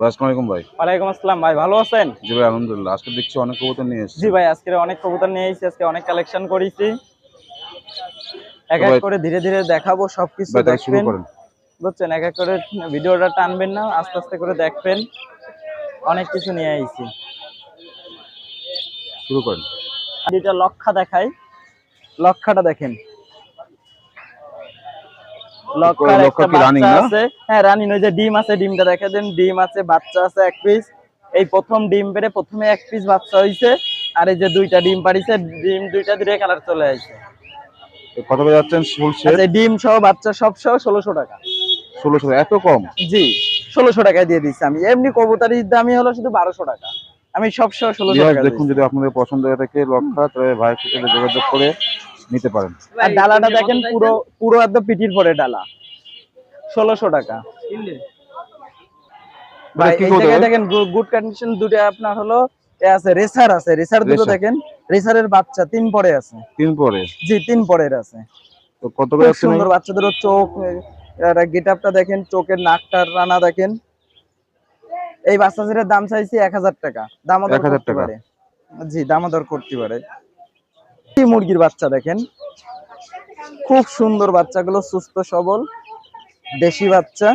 ভাই, আসসালামু ভাই। ওয়ালাইকুম আসসালাম ভাই ভালো আছেন? জি ভাই আলহামদুলিল্লাহ। আজকে দেখছি অনেক কবুতর নিয়ে এসেছি। জি ভাই আজকে অনেক কবুতর নিয়ে এসেছি আজকে অনেক কালেকশন করেছি। এক এক করে ধীরে ধীরে দেখাবো সবকিছু দেখবেন। বুঝছেন এক এক করে ভিডিওটা টানবেন না আস্তে আস্তে করে দেখবেন। অনেক কিছু নিয়ে আইছি। শুরু করেন। আর এটা লক্ষা দেখাই। লক্ষাটা দেখেন। লক্ষার একটা বাচ্চা আছে। হ্যাঁ রানিং ওই যে ডিম আছে ডিমটা দেন ডিম আছে বাচ্চা আছে এক পিস এই প্রথম ডিম পেরে প্রথমে এক পিস বাচ্চা হইছে আর এই যে দুইটা ডিম ডিম দুইটা কালার চলে আসছে কত করে যাচ্ছেন ফুল সেট আচ্ছা ডিম সহ বাচ্চা সব সহ ষোলোশো টাকা। ষোলোশো এত কম? জি ষোলোশো টাকায় দিয়ে দিচ্ছি আমি। এমনি কবুতারির দামই হলো শুধু বারোশো টাকা। আমি সব সহ ষোলোশো বিহার টাকা দেখুন যদি আপনাদের পছন্দ হয়ে থাকে লক্ষা তবে ভাইয়ের সাথে যোগাযোগ করে নিতে পারেন। আর ডালাটা দেখেন পুরো পুরো একদম পিটির পরে ডালা। ষোলোশো টাকা। ভাই কি এই কবুতর জায়গায় ভাই? দেখেন গুড কন্ডিশন দুটো আপনার হলো আছে রেসার আছে। রেসার দুটো দেখেন রেসারের বাচ্চা তিন পরে আছে। তিন পরে? জি তিন পরের আছে। তো কত করে সুন্দর বাচ্চাদেরও চোখ দেখেন চোখের নাকটার রানা দেখেন। এই দাম চাইছি এক হাজার টাকা। দামাদর 1000 করতে টাকা। পারে। জি দামাদর করতে পারে। মুরগির বাচ্চা দেখেন। খুব সুন্দর বাচ্চাগুলো সুস্থ সবল দেশি বাচ্চা।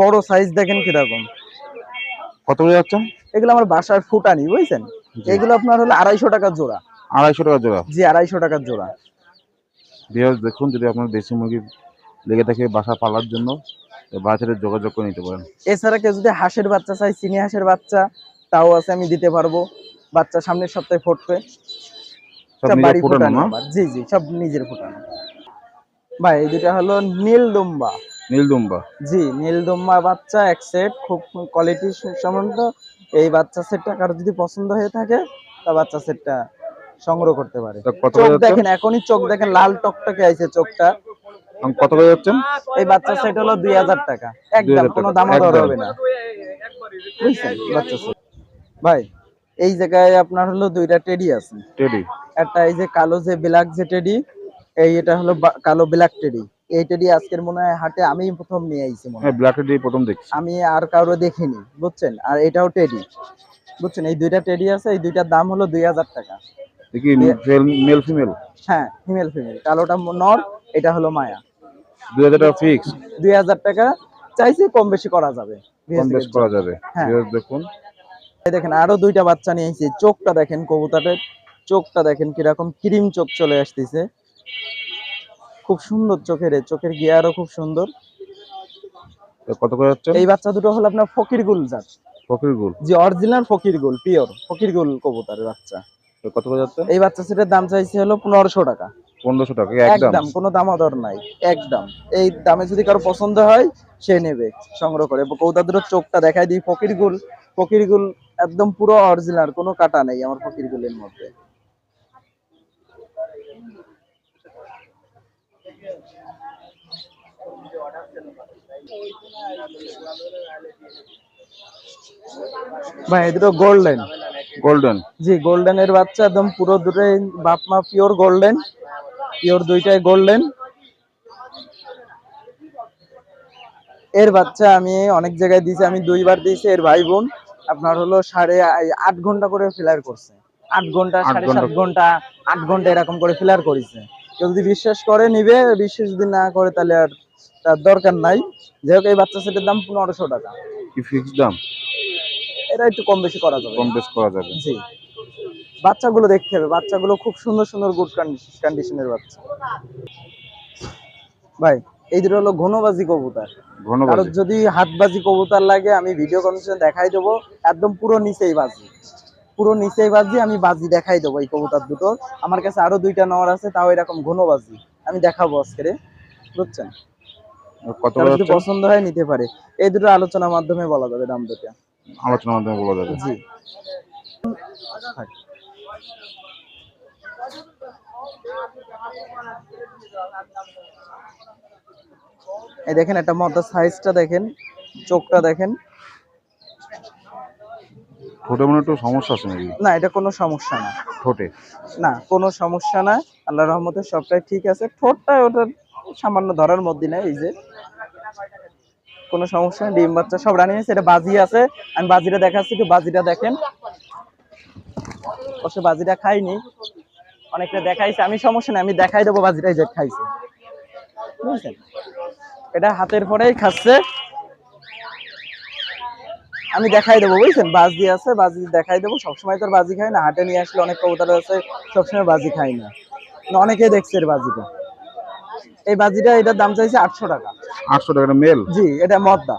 বড় সাইজ দেখেন কীরকম। কত করে যাচ্ছেন এগুলো আমার বাসার ফুটানি বুঝছেন? এগুলো আপনার হলো আড়াইশো টাকা জোড়া। আড়াইশো টাকা জোড়া। জি আড়াইশো টাকার জোড়া। বিহার দেখুন যদি আপনার দেশি মুরগি লেগে থাকে বাসা পালার জন্য সাথে যোগাযোগ করে নিতে পারেন। এছাড়া কেউ যদি হাঁসের বাচ্চা চাই চিনি হাঁসের বাচ্চা তাও আছে আমি দিতে পারব। বাচ্চা সামনের সপ্তাহে ফুটবে। সব সব বাড়ি ফুটানো জি জি সব নিজের ফুটানো। ভাই এই দুটা হলো নীল দুম্বা। নীলদুম্বা জি নীল বাচ্চা এক সেট খুব কোয়ালিটি এই বাচ্চা সেটটা কারও যদি পছন্দ হয়ে থাকে তা বাচ্চা সেটটা সংগ্রহ করতে পারে। চোখ দেখেন এখনই চোখ দেখেন লাল টকটকে আইছে চোখটা। কত করে যাচ্ছেন এই বাচ্চা সেট হলো দুই হাজার টাকা। একদম 2000 কোনো দাম দর হবে না। বাচ্চা। ভাই এই জায়গায় আপনার হলো দুইটা টেডি আছে। টেডি একটা এই যে কালো যে ব্ল্যাক যে টেডি এই এটা হলো কালো ব্ল্যাক টেডি এই টেডি আজকের মনে হয় হাটে আমি প্রথম নিয়ে আইছি মনে হয়। ব্ল্যাক টেডি প্রথম দেখছি। আমি আর কারও দেখিনি বুঝছেন? আর এটাও টেডি বুঝছেন? এই দুইটা টেডি আছে এই দুইটার দাম হলো দুই হাজার টাকা। দেখি মেল ফিমেল হ্যাঁ ফিমেল ফিমেল কালোটা নর এটা হলো মায়া। দুই হাজার টাকা ফিক্স দুই হাজার টাকা চাইছি কম বেশি করা যাবে। কম বেশ করা যাবে। হ্যাঁ। দেখুন। এই দেখেন আরও দুইটা বাচ্চা নিয়ে এসেছি চোখটা দেখেন কবুতরের। চোখটা দেখেন কীরকম ক্রিম চোখ চলে আসতেছে। খুব সুন্দর চোখের চোখের গিয়ারও খুব সুন্দর। কত করে যাচ্ছেন এই বাচ্চা দুটো হলো আপনার ফকির গুল জাত। ফকির গুল? যে অরিজিনাল ফকির গুল পিওর ফকির গুল কবুতরের বাচ্চা। কত করে যাচ্ছেন এই বাচ্চা সেটার দাম চাইছে হলো পনেরোশো টাকা। পনেরোশো টাকা একদম। কোনো দামাদর নাই একদম। এই দামে যদি কারও পছন্দ হয় সে নেবে সংগ্রহ করে। কৌতা দুটো চোখটা দেখাই দিই ফকির গুল ফকির গুল একদম পুরো অরিজিনাল কোনো কাটা নেই আমার ফকির গুলের মধ্যে। ভাই এই গোল্ডেন গোল্ডেন জি গোল্ডেনের বাচ্চা একদম পুরো দুটোই বাপ মা পিওর গোল্ডেন পিওর দুইটাই গোল্ডেন এর বাচ্চা আমি অনেক জায়গায় দিয়েছি আমি দুইবার দিয়েছি এর ভাই বোন। আপনার হলো সাড়ে আট ঘণ্টা করে ফিলার করছে। আট ঘণ্টা সাড়ে ঘণ্টা। সাত ঘণ্টা। আট ঘণ্টা এরকম করে ফিলার করেছে। কেউ যদি বিশ্বাস করে নিবে বিশ্বাস যদি না করে তাহলে আর তার দরকার নাই। যাই হোক এই বাচ্চা সেটের দাম পনেরোশো টাকা। কি ফিক্স দাম? এটা একটু কম বেশি করা যাবে। কম বেশি করা যাবে। জি। বাচ্চাগুলো দেখতে হবে। বাচ্চাগুলো খুব সুন্দর সুন্দর গুড কন্ডিশনের বাচ্চা। ভাই এই দুটো হলো ঘনবাজি কবুতর। বাজে। যদি হাতবাজি কবুতর লাগে আমি ভিডিও কন্ডিশন দেখাই দেবো। একদম পুরো নিচেই বাজি। পুরো নিচেই বাজি আমি বাজি দেখাই দেবো এই কবুতর দুটো। আমার কাছে আরও দুইটা নর আছে তাও এরকম ঘনবাজি। আমি দেখাবো আজকে বুঝছেন? কত যদি পছন্দ হয় নিতে পারে। এই দুটো আলোচনার মাধ্যমে বলা যাবে দাম দুটো আলোচনার মাধ্যমে বলা যাবে। জি। এই দেখেন একটা মদ্দা সাইজটা দেখেন চোখটা দেখেন। ঠোঁটে মনে একটু সমস্যা আছে নাকি? না এটা কোনো সমস্যা না। ঠোঁটে? না কোনো সমস্যা না। আল্লাহ রহমতে সবটাই ঠিক আছে। ঠোঁটটা ওটা সামান্য ধরার মধ্যে নেই এই যে। কোনো সমস্যা ডিম বাচ্চা সব রানিং আছে, এটা বাজি আছে, আমি বাজিটা দেখাচ্ছি, একটু বাজিটা দেখেন। অবশ্য বাজিটা খাইনি, অনেকটা দেখাইছে, আমি সমস্যা নেই, আমি দেখাই দেবো বাজিটাই যে খাইছে। বুঝছেন? এটা হাতের পরেই খাচ্ছে। আমি দেখাই দেবো, বুঝছেন? বাজি আছে, বাজি দেখাই দেবো, সবসময় তো বাজি খাই না, হাটে নিয়ে আসলে অনেক কবুতর আছে, সবসময় বাজি খাই না। অনেকেই দেখছে এর বাজিটা। এই বাজিটা এটার দাম চাইছে আটশো টাকা। আটশো টাকা মেল? জি এটা মদ্দা।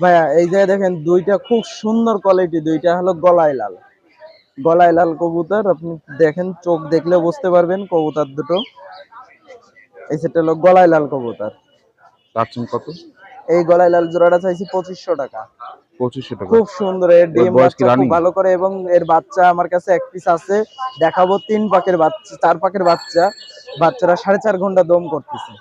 ভাইয়া এই যে দেখেন দুইটা খুব সুন্দর কোয়ালিটি দুইটা হলো গলায় লাল। গলায় লাল কবুতর আপনি দেখেন চোখ দেখলে বুঝতে পারবেন কবুতর দুটো। এই সেটা হলো গলায় লাল কবুতর। কত? এই গলায় লাল জোড়াটা চাইছি পঁচিশশো টাকা। টাকা। খুব সুন্দর এর ডিম খুব ভালো করে এবং এর বাচ্চা আমার কাছে এক পিস আছে। দেখাবো তিন পাকের বাচ্চা চার পাকের বাচ্চা। বাচ্চারা সাড়ে চার ঘণ্টা দম করতেছে।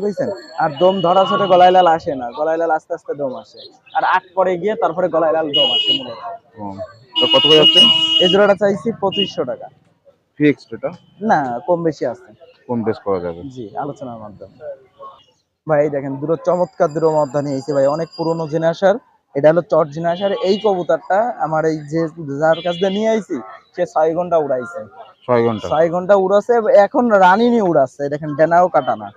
বুঝছেন আর দম ধরা ছোটে গলায় লাল আসে না। গলায় লাল আস্তে আস্তে দম আসে। আর আট পরে গিয়ে তারপরে গলায় লাল দম আসে মূলত। কত করে যাচ্ছে এই জোড়াটা চাইছি পঁচিশশো টাকা। ফিক্সড এটা না কম বেশি আছে। কম বেশ করা যাবে। জি আলোচনার মাধ্যমে। ভাই দেখেন দুটো চমৎকার দুটো মধ্যা নিয়েছে ভাই অনেক পুরনো জেনাসার এটা হলো চট আর এই কবুতরটা আমার এই যে যার কাছ দিয়ে নিয়ে আইছি সে ছয় ঘণ্টা উড়াইছে। ছয় ঘণ্টা? ছয় ঘণ্টা উড়াছে এখন রানিনি উড়াচ্ছে দেখেন ডেনাও কাটানা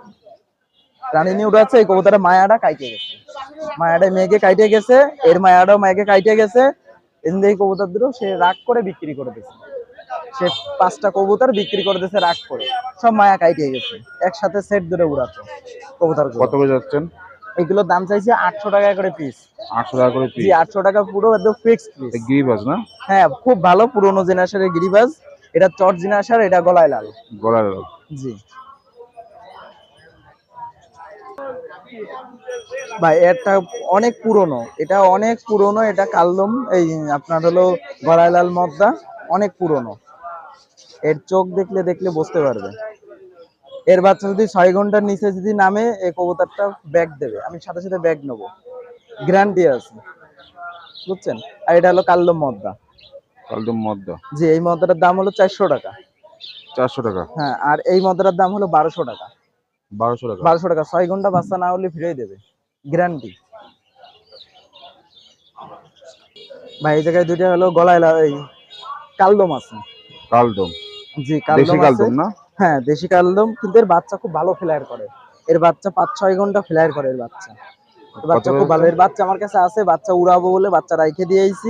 রানিনি উড়াচ্ছে এই কবুতরের মায়াটা কাইটে গেছে। মায়াটা মেয়েকে কাইটে গেছে এর মায়াটাও মায়াকে কাইটে গেছে। এদিন এই কবুতর দুটো সে রাগ করে বিক্রি করে দিয়েছে সে পাঁচটা কবুতর বিক্রি করে দিয়েছে রাগ করে। সব মায়া কাইটে গেছে একসাথে সেট ধরে উড়াচ্ছে কবুতর কত যাচ্ছেন? এগুলোর দাম চাইছে আটশো টাকা করে পিস আটশো টাকা করে পিস আটশো টাকা পুরো একদম ফিক্সড পিস গিরিবাজ না? হ্যাঁ খুব ভালো পুরোনো জেনারেশনের গিরিবাজ। এটা চট জেনারেশন এটা গলায় লাল। গলার জি। ভাই এটা অনেক পুরনো। এটা অনেক পুরনো এটা কালদম এই আপনার হলো গলায় লাল মদ্দা অনেক পুরনো। এর চোখ দেখলে দেখলে বুঝতে পারবে। এর বাচ্চা যদি ছয় ঘণ্টার নিচে যদি নামে এই কবুতরটা ব্যাগ দেবে। আমি সাথে সাথে ব্যাগ নেব। গ্যারান্টি আছে। বুঝছেন? আর এটা হলো কাল্লম মদ্দা। কালদম মদ্দা। জি এই মদ্দাটার দাম হলো চারশো টাকা। চারশো টাকা। হ্যাঁ আর এই মদ্দাটার দাম হলো বারোশো টাকা। বারোশো টাকা। বারোশো টাকা। ছয় ঘণ্টা বাচ্চা না হলে ফিরে দেবে। গ্যারান্টি ভাই এই জায়গায় দুইটা হলো গলায় এই কালদম আছে। কালদম। জি কালদম আছে। না? হ্যাঁ দেশি কালদম কিন্তু এর বাচ্চা খুব ভালো ফ্লায়ার করে। এর বাচ্চা পাঁচ ছয় ঘণ্টা ফ্লায়ার করে এর বাচ্চা। বাচ্চা খুব ভালো এর বাচ্চা আমার কাছে আছে বাচ্চা উড়াবো বলে বাচ্চা রাইখে দিয়ে আইছি।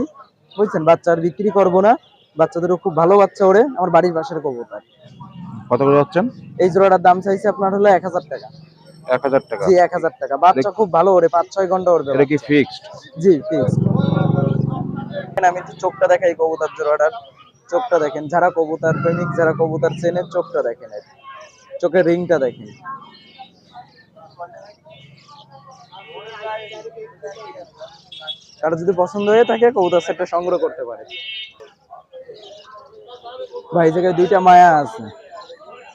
বুঝছেন? বাচ্চা আর বিক্রি করব না। বাচ্চাদেরও খুব ভালো বাচ্চা ওরে আমার বাড়ির পাশের কবুতর। কত করে যাচ্ছেন? এই জোড়াটার দাম চাইছে আপনার হলো এক হাজার টাকা। এক হাজার টাকা। জি এক হাজার টাকা। বাচ্চা খুব ভালো ওরে পাঁচ ছয় ঘণ্টা ওরবে এটা কি ফিক্সড জি প্লিজ আমি একটু চোখটা দেখাই কবুতর জোড়াটার। চোখটা দেখেন, যারা কবুতর প্রেমিক, যারা কবুতর চেনে, চোখটা দেখেন। চোখের রিংটা দেখেন। কারও যদি পছন্দ হয়ে থাকে, কবুতর সেটটা সংগ্রহ করতে পারে। ভাই জায়গায় দুইটা মায়া আছে।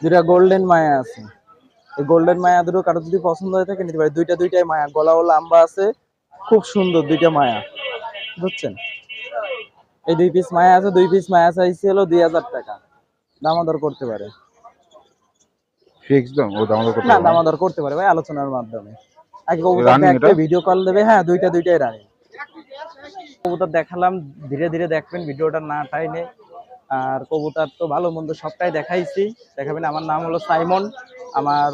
দুইটা গোল্ডেন মায়া আছে। এই গোল্ডেন মায়া দুটো কারও যদি পছন্দ হয়ে থাকে, নিতে পারে। দুইটা দুইটাই মায়া। গলাও লম্বা আছে। খুব সুন্দর দুইটা মায়া। বুঝছেন? এই দুই পিস মায়া আছে দুই পিস মায়া চাইছে হলো দুই হাজার টাকা। দামাদর করতে পারে। ফিক্সড দাম? ও দাম করতে না দামাদর করতে পারে ভাই আলোচনার মাধ্যমে। আগে কবুতর Running একটা ভিডিও কল দেবে। হ্যাঁ দুইটা দুইটাই রানি কবুতর দেখালাম ধীরে ধীরে দেখবেন ভিডিওটা না টাইনে আর কবুতর তো ভালো মন্দ সবটাই দেখাইছি। দেখাবেন আমার নাম হলো সাইমন। আমার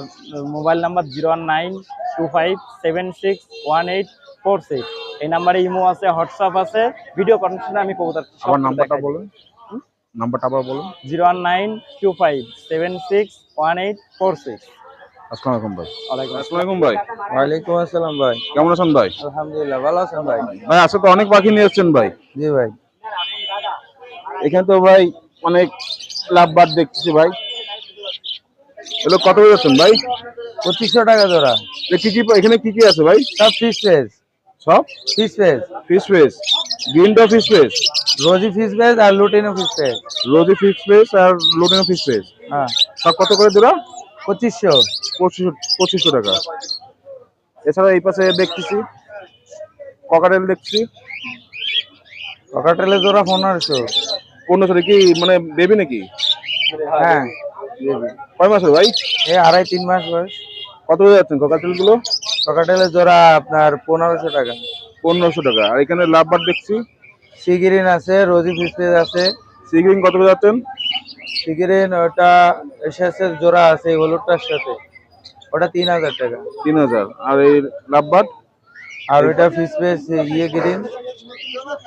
mobile number zero one nine two five seven six one eight four six এই নাম্বারে ইমো আছে হোয়াটসঅ্যাপ আছে ভিডিও কনফারেন্সে আমি কবুতর আবার নাম্বারটা বলুন। নাম্বারটা আবার বলুন। Zero one nine two five seven six one eight four six. আসসালামু আলাইকুম ভাই। আসসালামু। আলাইকুম ভাই। ওয়ালাইকুম আসসালাম ভাই। কেমন আছেন ভাই? আলহামদুলিল্লাহ ভালো আছেন ভাই? ভাই আজকে তো অনেক পাখি নিয়ে এসেছেন ভাই। জি ভাই। এখানে তো ভাই অনেক লাভ বাদ দেখতেছি ভাই। এগুলো কত করে যাচ্ছেন ভাই? পঁচিশশো টাকা জোড়া কি কি এখানে কি কি আছে ভাই? সব ফিস সব? Fish face fish face green do fish face rosy fish face R lutino fish face rosy fish face R lutino fish face হ্যাঁ। সব কত করে দিলা? পঁচিশশো। পঁচিশশো পঁচিশশো টাকা। এছাড়া এই পাশে দেখতেছি ককাটেল দেখছি ককাটেলে জোড়া পনেরোশো। পনেরোশো কি মানে বেবি নাকি? হ্যাঁ। কয় মাসের ভাই? এই আড়াই তিন মাস বয়স। কত করে যাচ্ছেন ককাটেলগুলো? ককাটেলের জোড়া আপনার পনেরোশো টাকা। পনেরোশো টাকা। আর এখানে লাভবার দেখছি। সিগিরিন আছে রোজি ফিসপিস আছে। সিগ্রিন কত করে যাচ্ছেন? সিগিরিন ওটা এসেছে জোড়া আছে হলুদটার সাথে। ওটা তিন হাজার টাকা। তিন হাজার। আর এই লাভবার? আর ওইটা ফিসপিস ইয়ে গ্রিন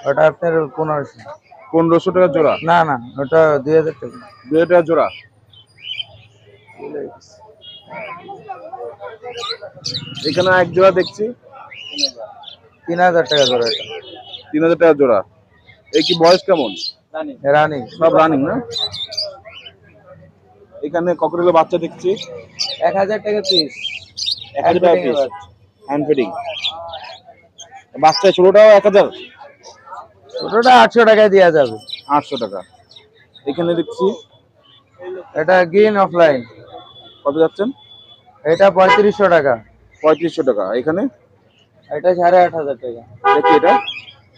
ওটা আপনার পনেরোশো। পনেরোশো টাকা জোড়া? না না ওটা দুই হাজার টাকা। দুই হাজার টাকা জোড়া। এখানে এক জোড়া দেখছি। তিন হাজার টাকা জোড়া এটা। তিন হাজার টাকা জোড়া। এই কি বয়স কেমন? রানি। সব রানিং না? এখানে ককরেলের বাচ্চা দেখছি। এক হাজার টাকা পিস এক হাজার টাকা পিস হ্যান্ড ফিডিং বাচ্চা। ছোটটাও এক হাজার? ছোটটা আটশো টাকায় দেওয়া যাবে। আটশো টাকা। এখানে দেখছি। এটা গ্রিন অফলাইন কত যাচ্ছেন? এটা পঁয়ত্রিশশো টাকা। পঁয়ত্রিশশো টাকা। এখানে? এটা সাড়ে আট হাজার টাকা। দেখি এটা?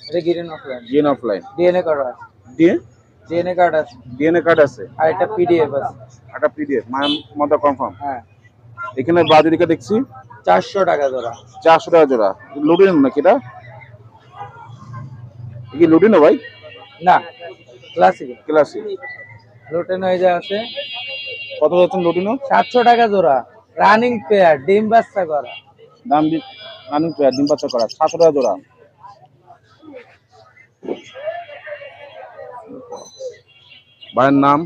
এটা green opaline GN opaline DNA card আছে। দিয়ে ডিএনএ কার্ড আছে। ডিএনএ কার্ড আছে। আর এটা পিডিএফ আছে। একটা পিডিএফ মায়ের মতো কনফার্ম হ্যাঁ। এখানে বাজুরিকা দেখছি। চারশো টাকা জোড়া। চারশো টাকা জোড়া। লুডিনো নাকি এটা? কি লুডিনো ভাই? না ক্লাসিক ক্লাসিক লোটেন হয়ে যা আছে। কত যাচ্ছেন লুডিনো? সাতশো টাকা জোড়া। রানিং পেয়ার ডিম বাচ্চা করা। দাম রানিং পেয়ার ডিম বাচ্চা করা সাতশো টাকা জোড়া। ভাইয়ের নাম?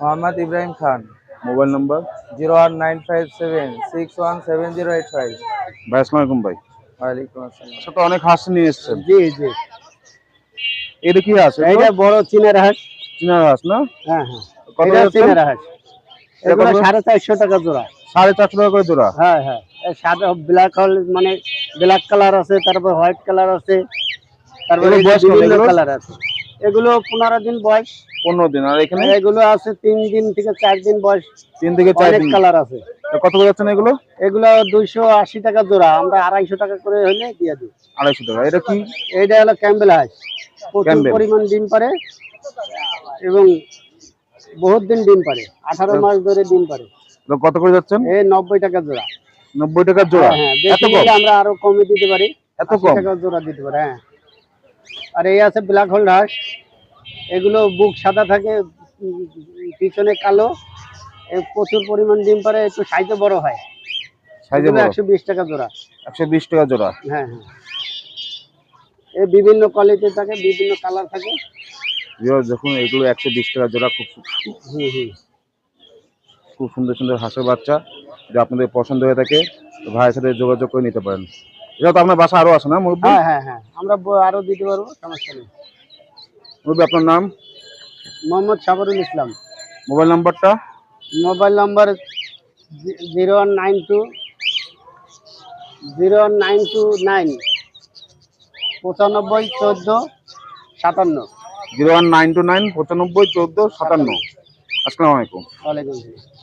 Mohammad Ibrahim Khan. Mobile number? Zero one nine five seven six one seven zero eight five. ভাই আসসালামু আলাইকুম ভাই। ওয়ালাইকুম আসসালাম। সাথে অনেক হাঁস নিয়ে এসছেন। জি জি। এটা কি হাঁস? এটা বড় চীনের হাঁস। চীনার হাঁস না? হ্যাঁ হ্যাঁ। কত? চীনের হাঁস। এগুলো সাড়ে চারশো টাকা জোড়া। সাড়ে চারশো টাকা করে জোড়া? হ্যাঁ হ্যাঁ। সাদা ব্ল্যাক হল মানে ব্ল্যাক কালার আছে তারপর হোয়াইট কালার আছে তারপরে বিভিন্ন কালার আছে। এগুলো পনেরো দিন বয়স। পনেরো দিন আর এখানে? এগুলো আছে তিন দিন থেকে চার দিন বয়স। তিন থেকে চার দিন। কালার আছে। কত করে যাচ্ছেন এগুলো? এগুলো দুইশো আশি টাকা জোড়া আমরা আড়াইশো টাকা করে হলে দিয়ে দিই। আড়াইশো টাকা এটা কি? এইটা হলো ক্যাম্বেল হাঁস। প্রচুর পরিমাণ ডিম পারে এবং বহুত দিন ডিম পারে আঠারো মাস ধরে ডিম পারে কত করে যাচ্ছেন? এই নব্বই টাকা জোড়া। নব্বই টাকার জোড়া। হ্যাঁ এত কম? আমরা আরও কমে দিতে পারি। এত কম? টাকা জোড়া দিতে পারে হ্যাঁ। আর এই আছে ব্ল্যাক হোল্ড হাঁস এগুলো বুক সাদা থাকে পিছনে কালো। প্রচুর পরিমাণ ডিম পারে একটু সাইজে বড় হয়। সাইজে বড়। একশো বিশ টাকা জোড়া। একশো বিশ টাকা জোড়া। হ্যাঁ হ্যাঁ। এই বিভিন্ন কোয়ালিটি থাকে বিভিন্ন কালার থাকে। দেখুন এগুলো একশো বিশ টাকা জোড়া খুব হুম হুম। খুব সুন্দর সুন্দর হাঁসের বাচ্চা যা আপনাদের পছন্দ হয়ে থাকে ভাইয়ের সাথে যোগাযোগ করে নিতে পারেন। এটা তো আপনার বাসা আরও আছে না মুরব্বী? হ্যাঁ হ্যাঁ হ্যাঁ। আমরা ব- আরও দিতে পারব সমস্যা নেই। মুরব্বী আপনার নাম? মোহাম্মদ সাবরুল ইসলাম। মোবাইল নাম্বারটা? Mobile number zero one nine two zero one nine two nine পঁচানব্বই চোদ্দ সাতান্ন। Zero one nine two nine পঁচানব্বই চোদ্দ সাতান্ন। আসসালামু আলাইকুম। ওয়ালাইকুম আসসালাম।